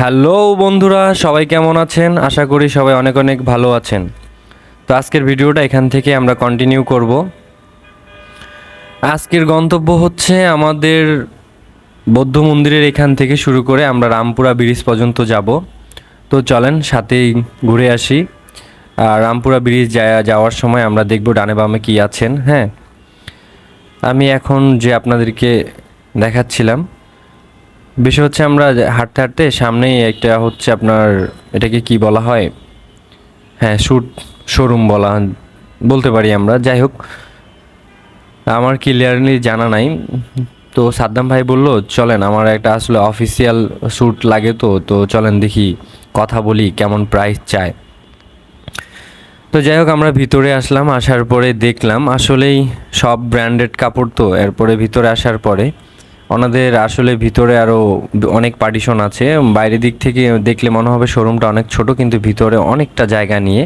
Hello বন্ধুরা, সবাই কেমন আছেন? আশা করি সবাই অনেক অনেক ভালো আছেন। তো আজকের ভিডিওটা এখান থেকে আমরা কন্টিনিউ করব। আজকের গন্তব্য হচ্ছে আমাদের বৌদ্ধ মন্দিরের এখান থেকে শুরু করে আমরা রামপুরা ব্রিজ পর্যন্ত যাব। তো চলেন সাথেই ঘুরে আসি। আর রামপুরা ব্রিজ যাওয়ার সময় আমরা দেখব ডানে বামে কী আছেন। হ্যাঁ আমি এখন যে আপনাদেরকে দেখাচ্ছিলাম বিষয় হচ্ছে আমরা হাঁটতে হাঁটতে সামনেই একটা হচ্ছে আপনার এটাকে কি বলা হয়? হ্যাঁ শ্যুট শোরুম বলা বলতে পারি আমরা। যাই হোক, আমার ক্লিয়ারলি জানা নাই। তো সাদ্দাম ভাই বলল, চলেন, আমার একটা আসলে অফিসিয়াল শ্যুট লাগে তো তো চলেন দেখি কথা বলি, কেমন প্রাইস চায়? তো যাই হোক, আমরা ভিতরে আসলাম, আসার পরে দেখলাম, আসলেই সব ব্র্যান্ডেড কাপড় তো, এরপরে ভিতরে আসার পরে ওনাদের আসলে ভিতরে আরও অনেক পার্টিশন আছে। বাইরের দিক থেকে দেখলে মনে হবে শোরুমটা অনেক ছোট, কিন্তু ভিতরে অনেকটা জায়গা নিয়ে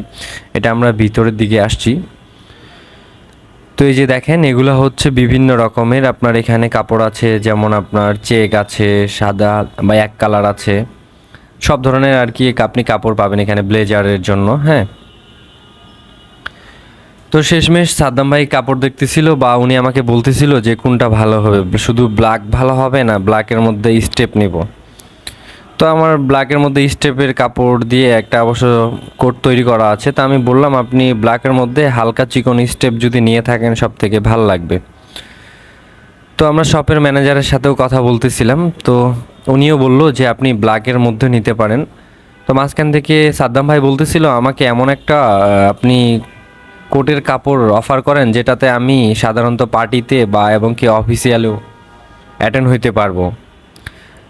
এটা আমরা ভিতরের দিকে আসছি। তো এই যে দেখেন, এগুলো হচ্ছে বিভিন্ন রকমের। আপনার এখানে কাপড় আছে, যেমন আপনার চেক আছে, সাদা বা এক কালার আছে। সব ধরনের আর কি আপনি কাপড় পাবেন এখানে ব্লেজারের জন্য হ্যাঁ? তো শেষমেশ সাদ্দাম ভাই কাপড় দেখতেছিল বা উনি আমাকে বলতেছিল যে কোনটা ভালো হবে। শুধু ব্ল্যাক ভালো হবে না ব্ল্যাকের মধ্যে স্টেপ নিব। তো আমার ব্ল্যাকের মধ্যে স্টেপের কাপড় দিয়ে একটা অবশ্য কোট তৈরি করা আছে। তো আমি বললাম, আপনি ব্ল্যাকের মধ্যে হালকা চিকন স্টেপ যদি নিয়ে থাকেন সব থেকে ভালো লাগবে। তো আমরা শপের ম্যানেজারের সাথেও কথা বলতেছিলাম। তো উনিও বলল যে, আপনি ব্ল্যাকের মধ্যে নিতে পারেন। তো মাঝখান থেকে সাদ্দাম ভাই বলতেছিল, আমাকে এমন একটা আপনি কোটের কাপড় অফার করেন, যেটাতে আমি সাধারণত পার্টিতে বা এবং কি অফিসিয়ালেও অ্যাটেন্ড হইতে পারব।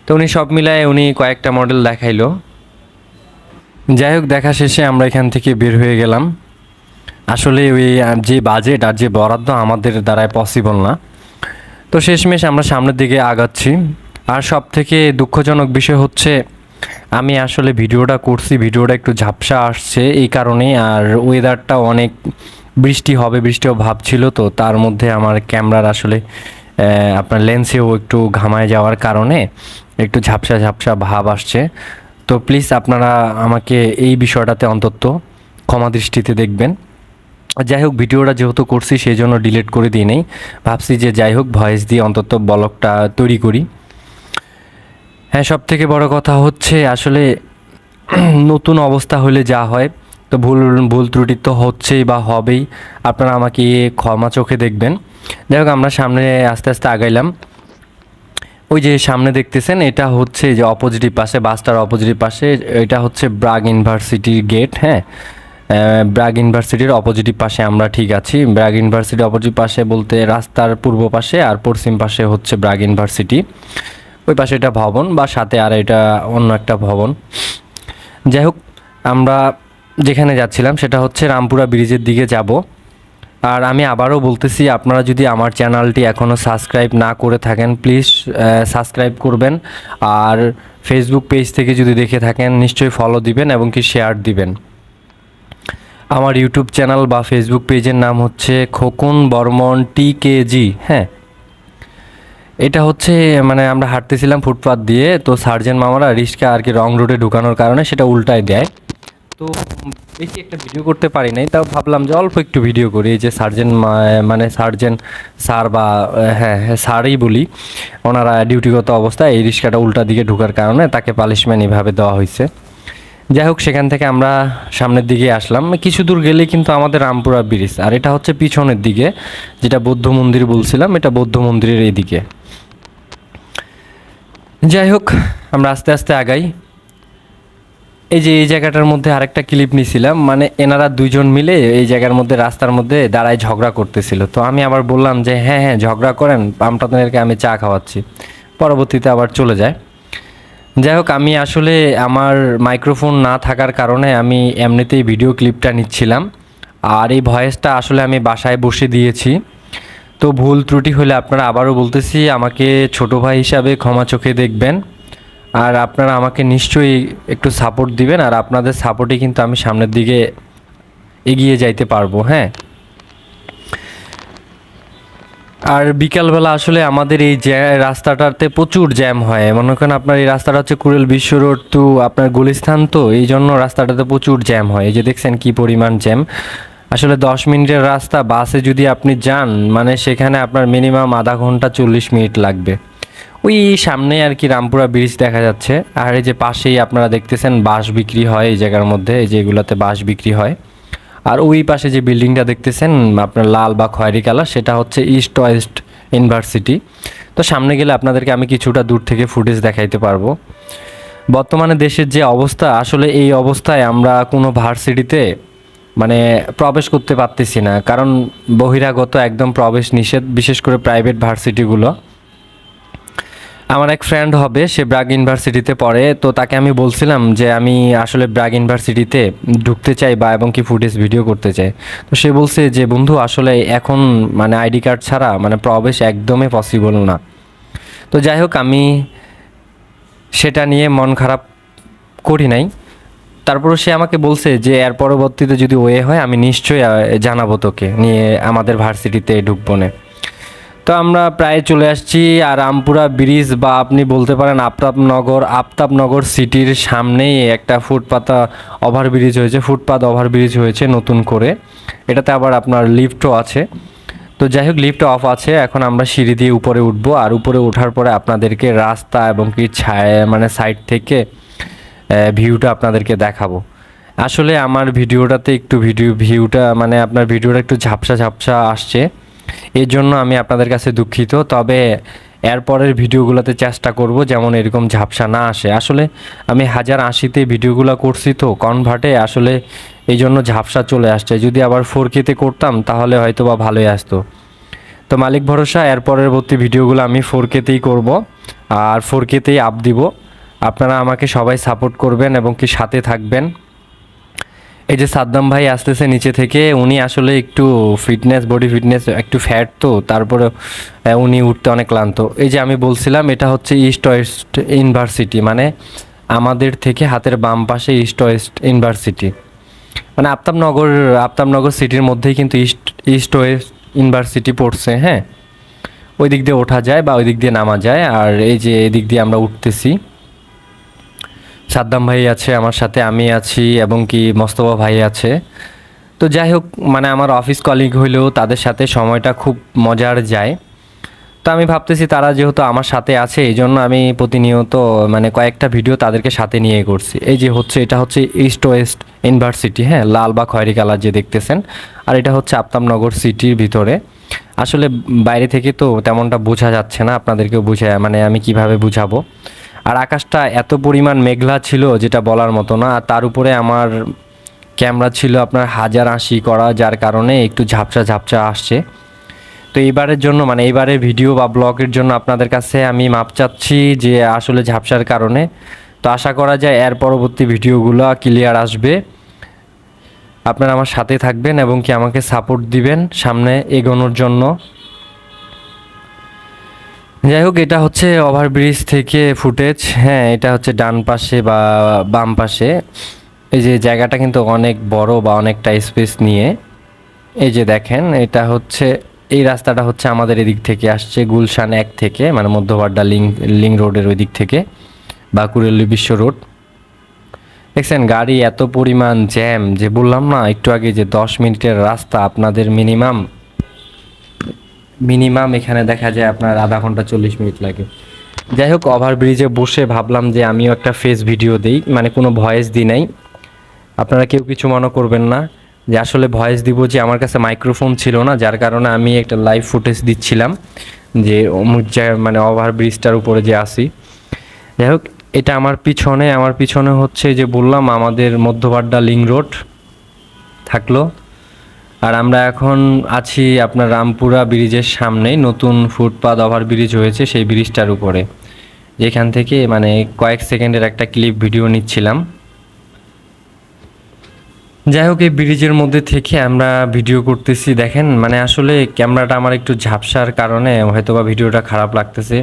তো উনি সব মিলায় উনি কয়েকটা মডেল দেখাইলো। যাই হোক, দেখা শেষে আমরা এখান থেকে বের হয়ে গেলাম। আসলে ওই যে বাজেট আর যে বরাদ্দ আমাদের দ্বারায় পসিবল না। তো শেষমেশ আমরা সামনের দিকে আগাচ্ছি। আর সব থেকে দুঃখজনক বিষয় হচ্ছে আমি আসলে ভিডিওটা করছি, ভিডিওটা একটু ঝাপসা আসছে এই কারণে আর ওয়েদারটা অনেক বৃষ্টি হবে, বৃষ্টিও ভাব ছিল, তো তার মধ্যে আমার ক্যামেরার আসলে আপনার লেন্সেও একটু ঘামায় যাওয়ার কারণে একটু ঝাপসা ঝাপসা ভাব আসছে। তো প্লিজ আপনারা আমাকে এই বিষয়টাতে অন্তত ক্ষমা দৃষ্টিতে দেখবেন। যাই হোক, ভিডিওটা যেহেতু করছি সেই জন্য ডিলিট করে দিই নেই। ভাবছি যে যাই হোক ভয়েস দিয়ে অন্তত ব্লগটা তৈরি করি। হ্যাঁ সব থেকে বড় কথা হচ্ছে আসলে নতুন অবস্থা হলে যা হয়, তো ভুল ভুল ত্রুটি তো হচ্ছেই বা হবেই। আপনারা আমাকে ক্ষমা চোখে দেখবেন। যাই হোক, আমরা সামনে আস্তে আস্তে আগাইলাম। ওই যে সামনে দেখতেছেন, এটা হচ্ছে যে অপোজিট পাশে বাসটার অপোজিট পাশে, এটা হচ্ছে ব্রাগ ইউনিভার্সিটির গেট হ্যাঁ? ব্রাগ ইউনিভার্সিটির অপোজিট পাশে আমরা ঠিক আছি। ব্রাগ ইউনিভার্সিটির অপোজিট পাশে বলতে রাস্তার পূর্ব পাশে আর পশ্চিম পাশে হচ্ছে ব্রাগ ইউনিভার্সিটি ওই পাশে এটা ভবন বা সাথে আর এটা অন্য একটা ভবন। যাই হোক, আমরা যেখানে যাচ্ছিলাম সেটা হচ্ছে রামপুরা ব্রিজের দিকে যাব। আর আমি আবারও বলতেছি, আপনারা যদি আমার চ্যানেলটি এখনও সাবস্ক্রাইব না করে থাকেন, প্লিজ সাবস্ক্রাইব করবেন। আর ফেসবুক পেজ থেকে যদি দেখে থাকেন, নিশ্চয়ই ফলো দিবেন এবং কি শেয়ার দিবেন। আমার ইউটিউব চ্যানেল বা ফেসবুক পেজের নাম হচ্ছে খোকন বর্মন টি কে জি হ্যাঁ? এটা হচ্ছে মানে আমরা হাঁটতেছিলাম ফুটপাথ দিয়ে, তো সার্জেন মামারা রিক্সা আর কি রং রোডে ঢুকানোর কারণে সেটা উল্টায় দেয়। তো বেশি একটা ভিডিও করতে পারি নাই, তাও ভাবলাম যে অল্প একটু ভিডিও করি যে সার্জেন মানে সার্জেন স্যার বা হ্যাঁ হ্যাঁ স্যারই বলি, ওনারা ডিউটিগত অবস্থায় এই রিক্সাটা উল্টা দিকে ঢুকার কারণে তাকে পালিশমেন্ট এইভাবে দেওয়া হয়েছে। যাই হোক, সেখান থেকে আমরা সামনের দিকে আসলাম। কিছু দূর গেলেই কিন্তু আমাদের রামপুরা ব্রিজ, আর এটা হচ্ছে পিছনের দিকে, যেটা বৌদ্ধ মন্দির বলছিলাম, এটা বৌদ্ধ মন্দিরের এই দিকে যাই হোক আমরা আস্তে আস্তে আগাই। এই যে এই জায়গাটার মধ্যে আরেকটা ক্লিপ নিছিলাম মানে এনারা দুইজন মিলে এই জায়গার মধ্যে, রাস্তার মধ্যে দাঁড়ায় ঝগড়া করতেছিল। তো আমি আবার বললাম যে হ্যাঁ হ্যাঁ ঝগড়া করেন আপনাদেরকে আমি চা খাওয়াচ্ছি। পরবর্তীতে আবার চলে যায়। যাই হোক আমি আসলে আমার মাইক্রোফোন না থাকার কারণে আমি এমনিতেই ভিডিও ক্লিপটা নিচ্ছিলাম। আর এই ভয়েসটা আসলে আমি বাসায় বসে দিয়েছি। তো ভুল ত্রুটি হলে আপনারা আবারও বলতেছি, আমাকে ছোট ভাই হিসাবে ক্ষমা চোখে দেখবেন। আর আপনারা আমাকে নিশ্চয়ই একটু সাপোর্ট দিবেন, আর আপনাদের সাপোর্টে কিন্তু আমি সামনের দিকে এগিয়ে যাইতে পারব হ্যাঁ? আর বিকালবেলা আসলে আমাদের এই রাস্তাটাতে প্রচুর জ্যাম হয়। মনে করেন আপনার এই রাস্তাটা হচ্ছে কুড়েল বিশ্ব রোড টু আপনার গুলিস্থান, তো এই জন্য রাস্তাটাতে প্রচুর জ্যাম হয়। এই যে দেখছেন কি পরিমাণ জ্যাম। আসলে দশ মিনিটের রাস্তা, বাসে যদি আপনি যান মানে সেখানে আপনার মিনিমাম আধা ঘণ্টা চল্লিশ মিনিট লাগবে। ওই সামনে আর কি রামপুরা ব্রিজ দেখা যাচ্ছে। আর এই যে পাশেই আপনারা দেখতেছেন বাঁশ বিক্রি হয় এই জায়গার মধ্যে, এই যে এগুলোতে বাঁশ বিক্রি হয়। আর ওই পাশে যে বিল্ডিংটা দেখতেছেন, আপনার লাল বা খয়েরি কালার, সেটা হচ্ছে ইস্ট ওয়েস্ট ইউনিভার্সিটি তো সামনে গেলে আপনাদেরকে আমি কিছুটা দূর থেকে ফুটেজ দেখাইতে পারব। বর্তমানে দেশের যে অবস্থা, আসলে এই অবস্থায় আমরা কোনো ভার্সিটিতে মানে প্রবেশ করতে পারতেছি না, কারণ বহিরাগত একদম প্রবেশ নিষেধ, বিশেষ করে প্রাইভেট ভার্সিটিগুলো আমার এক ফ্রেন্ড হবে, সে ব্রাগ ইউনিভার্সিটিতে পড়ে, তো তাকে আমি বলছিলাম যে আমি আসলে ব্রাগ ইউনিভার্সিটিতে ঢুকতে চাই বা এবং কি ফুটেজ ভিডিও করতে চাই। তো সে বলছে যে, বন্ধু, আসলে এখন মানে আইডি কার্ড ছাড়া মানে প্রবেশ একদমই পসিবল না। তো যাই হোক, আমি সেটা নিয়ে মন খারাপ করি নাই। তারপরে সে আমাকে বলছে যে, এর পরবর্তীতে যদি ওয়ে হয়, আমি নিশ্চয়ই জানাব তোকে, নিয়ে আমাদের ভার্সিটিতে ঢুকবো না। তো আমরা প্রায় চলে আসছি, আর রামপুরা ব্রিজ বা আপনি বলতে পারেন আফতাবনগর আফতাবনগর সিটির সামনেই একটা ফুটপাতা ওভারব্রিজ হয়েছে, ফুটপাত ওভারব্রিজ হয়েছে নতুন করে। এটাতে আবার আপনার লিফটও আছে। তো যাই হোক লিফট অফ আছে, এখন আমরা সিঁড়ি দিয়ে উপরে উঠবো, আর উপরে ওঠার পরে আপনাদেরকে রাস্তা এবং কি ছায়া মানে সাইড থেকে ভিউটা আপনাদেরকে দেখাবো। আসলে আমার ভিডিওটাতে একটু ভিডিও ভিউটা মানে আপনার ভিডিওটা একটু ঝাপসা ঝাপসা আসছে। এর জন্য আমি আপনাদের কাছে দুঃখিত, তবে এরপরের ভিডিওগুলোতে চেষ্টা করব যেমন এরকম ঝাপসা না আসে। আসলে আমি হাজার আশিতে ভিডিওগুলো করছি তো কনভার্টে আসলে এই জন্য ঝাপসা চলে আসছে। যদি আবার ফোর কেতে করতাম, তাহলে হয়তো বা ভালোই আসতো। তো মালিক ভরসা এর পরবর্তী ভিডিওগুলো আমি ফোর কেতেই করব, আর ফোর কেতেই আপ দিব। আপনারা আমাকে সবাই সাপোর্ট করবেন এবং কি সাথে থাকবেন। এই যে সাদ্দাম ভাই আসতেছে নিচে থেকে, উনি আসলে একটু ফিটনেস বডি ফিটনেস একটু ফ্যাট তো তারপরে উনি উঠতে অনেক ক্লান্ত। এই যে আমি বলছিলাম, এটা হচ্ছে ইস্ট ওয়েস্ট ইউনিভার্সিটি মানে আমাদের থেকে হাতের বাম পাশে ইস্ট ওয়েস্ট ইউনিভার্সিটি মানে আফতাবনগর আফতাবনগর সিটির মধ্যেই কিন্তু ইস্ট ইস্ট ওয়েস্ট ইউনিভার্সিটি পড়ছে হ্যাঁ? ওই দিক দিয়ে ওঠা যায় বা ওই দিক দিয়ে নামা যায়, আর এই যে এদিক দিয়ে আমরা উঠতেছি। সাদ্দাম ভাই আছে, আমার সাথে আমি আছি এবং কি মোস্তফা ভাই আছে। তো যাই হোক মানে আমার অফিস কলিগ হইলেও তাদের সাথে সময়টা খুব মজার যায়। তো আমি ভাবতেছি তারা যেহেতু আমার সাথে আছে, এই জন্য আমি প্রতিনিয়ত মানে কয়েকটা ভিডিও তাদেরকে সাথে নিয়ে করছি এই যে হচ্ছে, এটা হচ্ছে ইস্ট ওয়েস্ট ইউনিভার্সিটি হ্যাঁ লাল বা খয়েরি কালার যে দেখতেছেন। আর এটা হচ্ছে আফতাবনগর সিটির ভিতরে। আসলে বাইরে থেকে তো তেমনটা বোঝা যাচ্ছে না, আপনাদেরকেও বুঝা মানে আমি কীভাবে বুঝাবো। আর আকাশটা এত পরিমাণ মেঘলা ছিল যেটা বলার মতো না, আর তার উপরে আমার ক্যামেরা ছিল আপনার হাজার আশি করা, যার কারণে একটু ঝাপসা ঝাপসা আসছে। তো এইবারের জন্য মানে এইবারের ভিডিও বা ব্লগের জন্য আপনাদের কাছে আমি মাপ চাচ্ছি যে আসলে ঝাপসার কারণে। তো আশা করা যায় এর পরবর্তী ভিডিওগুলো ক্লিয়ার আসবে। আপনারা আমার সাথে থাকবেন এবং কি আমাকে সাপোর্ট দিবেন সামনে এগোনোর জন্য। যাই হোক, এটা হচ্ছে ওভারব্রিজ থেকে ফুটেজ হ্যাঁ এটা হচ্ছে ডান পাশে বা বাম পাশে। এই যে জায়গাটা কিন্তু অনেক বড় বা অনেকটা স্পেস নিয়ে। এই যে দেখেন, এটা হচ্ছে, এই রাস্তাটা হচ্ছে আমাদের এদিক থেকে আসছে গুলশান এক থেকে মানে মধ্যবাড্ডা লিং লিং রোডের ওই দিক থেকে বা কুরেলি বিশ্ব রোড। দেখছেন, গাড়ি এত পরিমাণ জ্যাম যে বললাম না, একটু আগে যে দশ মিনিটের রাস্তা আপনাদের মিনিমাম মিনিমাম এখানে দেখা যায় আপনার আধা ঘণ্টা চল্লিশ মিনিট লাগে। যাই হোক, ওভারব্রিজে বসে ভাবলাম যে আমিও একটা ফেস ভিডিও দিই মানে কোনো ভয়েস দিই নাই। আপনারা কেউ কিছু মনে করবেন না যে আসলে ভয়েস দিব যে আমার কাছে মাইক্রোফোন ছিল না, যার কারণে আমি একটা লাইভ ফুটেজ দিচ্ছিলাম যে অমুক মানে ওভারব্রিজটার উপরে যে আসি যাই হোক, এটা আমার পিছনে আমার পিছনে হচ্ছে যে বললাম আমাদের মধ্যবাড্ডা লিং রোড থাকল। আর আমরা এখন আছি আপনার রামপুরা ব্রিজের সামনেই। নতুন ফুটপাথ ওভার ব্রিজ হয়েছে সেই ব্রিজটার উপরে। যেখান থেকে মানে কয়েক সেকেন্ডের একটা ক্লিপ ভিডিও নিচ্ছিলাম। যাই হোক, এই ব্রিজের মধ্যে থেকে আমরা ভিডিও করতেছি। দেখেন মানে আসলে ক্যামেরাটা আমার একটু ঝাপসার কারণে হয়তোবা ভিডিওটা খারাপ লাগতেছে।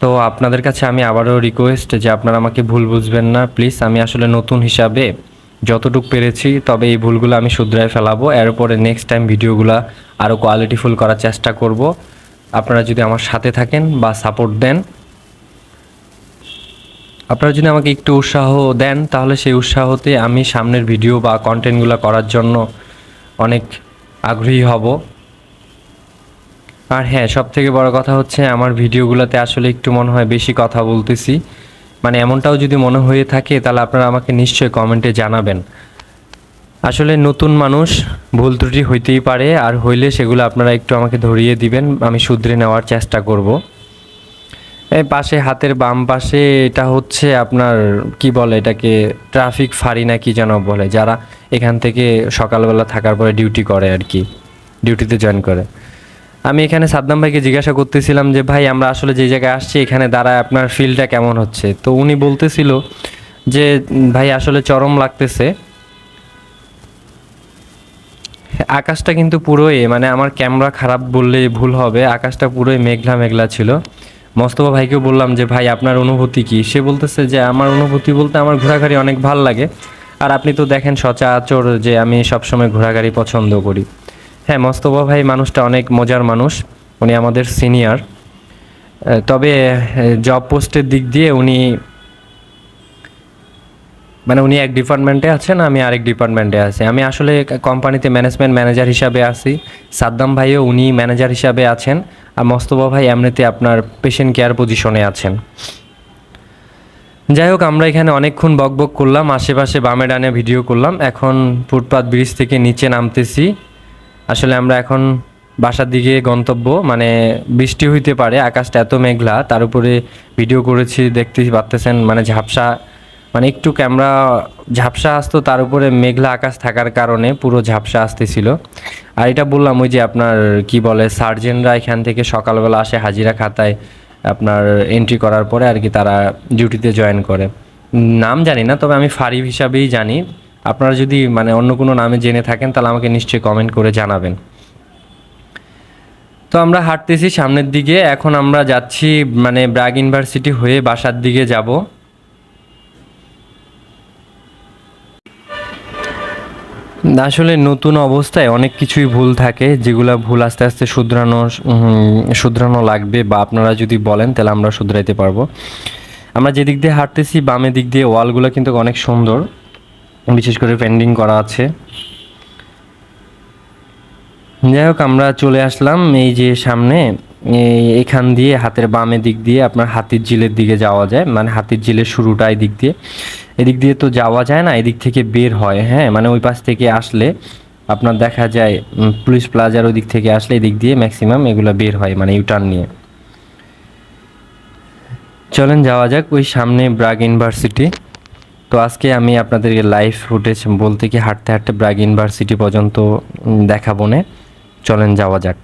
তো আপনাদের কাছে আমি আবারও রিকোয়েস্ট যে আপনারা আমাকে ভুল বুঝবেন না। প্লিজ আমি আসলে নতুন হিসাবে যতটুকু পেরেছি, তবে এই ভুলগুলো আমি শুধরায় ফেলাবো। এরপরে নেক্সট টাইম ভিডিওগুলো আরও কোয়ালিটিফুল করার চেষ্টা করব। আপনারা যদি আমার সাথে থাকেন বা সাপোর্ট দেন, আপনারা যদি আমাকে একটু উৎসাহ দেন, তাহলে সেই উৎসাহতে আমি সামনের ভিডিও বা কন্টেন্টগুলো করার জন্য অনেক আগ্রহী হব। আর হ্যাঁ সব থেকে বড় কথা হচ্ছে, আমার ভিডিওগুলোতে আসলে একটু মনে হয় বেশি কথা বলতেছি। মানে এমনটাও যদি মনে হয়ে থাকে, তাহলে আপনারা আমাকে নিশ্চয়ই কমেন্টে জানাবেন। আসলে নতুন মানুষ, ভুল ত্রুটি হইতেই পারে, আর হইলে সেগুলো আপনারা একটু আমাকে ধরিয়ে দিবেন, আমি শুধরে নেওয়ার চেষ্টা করব। এই পাশে হাতের বাম পাশে এটা হচ্ছে আপনার, কি বলে এটাকে ট্রাফিক ফাঁড়ি না কি যেন বলে, যারা এখান থেকে সকালবেলা থাকার পরে ডিউটি করে আর কি ডিউটিতে জয়েন করে। আমি এখানে সাদ্দাম ভাইকে জিজ্ঞাসা করতেছিলাম যে, ভাই, আমরা আসলে যে জায়গায় আসছি, এখানে দাঁড়ায় আপনার ফিলটা কেমন হচ্ছে? তো উনি বলতেছিল যে, ভাই, আসলে চরম লাগতেছে। আকাশটা কিন্তু পুরোই মানে আমার ক্যামেরা খারাপ বললে ভুল হবে, আকাশটা পুরোই মেঘলা মেঘলা ছিল। মস্তফা ভাইকেও বললাম যে, ভাই, আপনার অনুভূতি কি? সে বলতেছে যে, আমার অনুভূতি বলতে আমার ঘোরাঘুরি অনেক ভালো লাগে। আর আপনি তো দেখেন সচরাচর যে, আমি সবসময় ঘোরাঘুরি পছন্দ করি। হ্যাঁ মস্তফা ভাই মানুষটা অনেক মজার মানুষ। উনি আমাদের সিনিয়র। তবে জব পোস্টের দিক দিয়ে উনি মানে উনি এক ডিপার্টমেন্টে আছেন, আমি আরেক ডিপার্টমেন্টে আছি। আমি আসলে কোম্পানিতে ম্যানেজমেন্ট ম্যানেজার হিসাবে আছি। সাদ্দাম ভাইও উনি ম্যানেজার হিসাবে আছেন। আর মস্তফা ভাই এমনিতে আপনার পেশেন্ট কেয়ার পজিশনে আছেন। যাই হোক, আমরা এখানে অনেকক্ষণ বক বক করলাম। আশেপাশে বামে ডানে ভিডিও করলাম। এখন ফুটপাথ ব্রিজ থেকে নিচে নামতেছি। আসলে আমরা এখন বাসার দিকে গন্তব্য মানে বৃষ্টি হইতে পারে, আকাশটা এত মেঘলা, তার উপরে ভিডিও করেছি, দেখতে পারতেছেন মানে ঝাপসা মানে একটু ক্যামেরা ঝাপসা আসতো, তার উপরে মেঘলা আকাশ থাকার কারণে পুরো ঝাপসা আসতেছিল। আর এটা বললাম ওই যে আপনার কি বলে, সার্জেনরা এখান থেকে সকালবেলা আসে হাজিরা খাতায়, আপনার এন্ট্রি করার পরে আর কি তারা ডিউটিতে জয়েন করে। নাম জানি না, তবে আমি ফারিব হিসাবেই জানি। আপনারা যদি মানে অন্য কোনো নামে জেনে থাকেন, তাহলে আমাকে নিশ্চয়ই কমেন্ট করে জানাবেন। তো আমরা হাঁটতেছি সামনের দিকে, এখন আমরা যাচ্ছি মানে ব্রাগ ইউনিভার্সিটি হয়ে বাসার দিকে যাব। আসলে নতুন অবস্থায় অনেক কিছুই ভুল থাকে, যেগুলো ভুল আস্তে আস্তে শুধরানো শুধরানো লাগবে, বা আপনারা যদি বলেন, তাহলে আমরা শুধরাইতে পারব। আমরা যেদিক দিয়ে হাঁটতেছি, বামে দিক দিয়ে ওয়ালগুলো কিন্তু অনেক সুন্দর। বিশেষ করে পেন্ডিং করা আছে। যাই হোক, আমরা চলে আসলাম এই যে সামনে। এখান দিয়ে হাতের বামে দিক দিয়ে আপনার হাতির ঝিলের দিকে যাওয়া যায়। মানে হাতির ঝিলের শুরুটা এই দিক দিয়ে। এদিক দিয়ে তো যাওয়া যায় না, এদিক থেকে বের হয় হ্যাঁ? মানে ওই পাশ থেকে আসলে আপনার দেখা যায় পুলিশ প্লাজার ওই দিক থেকে আসলে এদিক দিয়ে ম্যাক্সিমাম এগুলো বের হয় মানে ইউটার্ন নিয়ে। চলেন যাওয়া যাক ওই সামনে ব্রাগ ইউনিভার্সিটি। তো আজকে আমি আপনাদেরকে লাইভ ফুটেজ বলতে কি হাঁটতে হাঁটতে ব্রাগ ইউনিভার্সিটি পর্যন্ত দেখাবো না। চলেন যাওয়া যাক।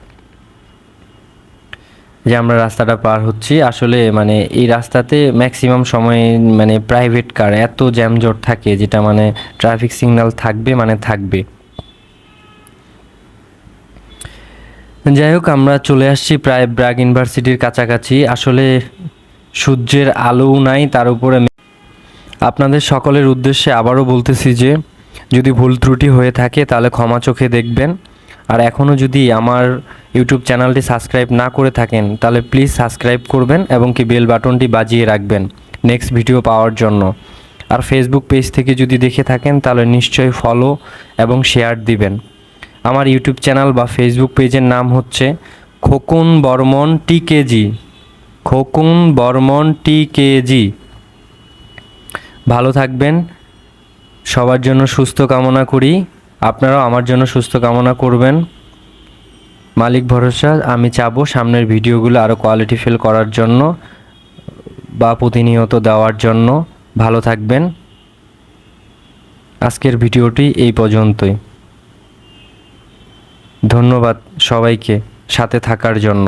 যে আমরা রাস্তাটা পার হচ্ছি, আসলে মানে এই রাস্তাতে ম্যাক্সিমাম সময় মানে প্রাইভেট কার এত জ্যামজট থাকে যেটা মানে ট্রাফিক সিগন্যাল থাকবে মানে থাকবে। যাই হোক, আমরা চলে আসছি প্রায় ব্রাগ ইউনিভার্সিটির কাছাকাছি। আসলে সূর্যের আলোও নাই, তার উপরে আপনাদের সকলের উদ্দেশ্যে আবারও বলতেছি যে, যদি ভুল ত্রুটি হয়ে থাকে, তাহলে ক্ষমা চোখে দেখবেন। আর এখনও যদি আমার ইউটিউব চ্যানেলটি সাবস্ক্রাইব না করে থাকেন, তাহলে প্লিজ সাবস্ক্রাইব করবেন এবং কি বেল বাটনটি বাজিয়ে রাখবেন নেক্সট ভিডিও পাওয়ার জন্য। আর ফেসবুক পেজ থেকে যদি দেখে থাকেন, তাহলে নিশ্চয়ই ফলো এবং শেয়ার দিবেন। আমার ইউটিউব চ্যানেল বা ফেসবুক পেজের নাম হচ্ছে Khokun Barman T KG Khokon Barman T KG ভালো থাকবেন। সবার জন্য সুস্থ কামনা করি। আপনারাও আমার জন্য সুস্থ কামনা করবেন। মালিক ভরসা, আমি চাবো সামনের ভিডিওগুলো আরও কোয়ালিটি ফিল করার জন্য বা প্রতিনিয়ত দেওয়ার জন্য। ভালো থাকবেন। আজকের ভিডিওটি এই পর্যন্তই। ধন্যবাদ সবাইকে সাথে থাকার জন্য।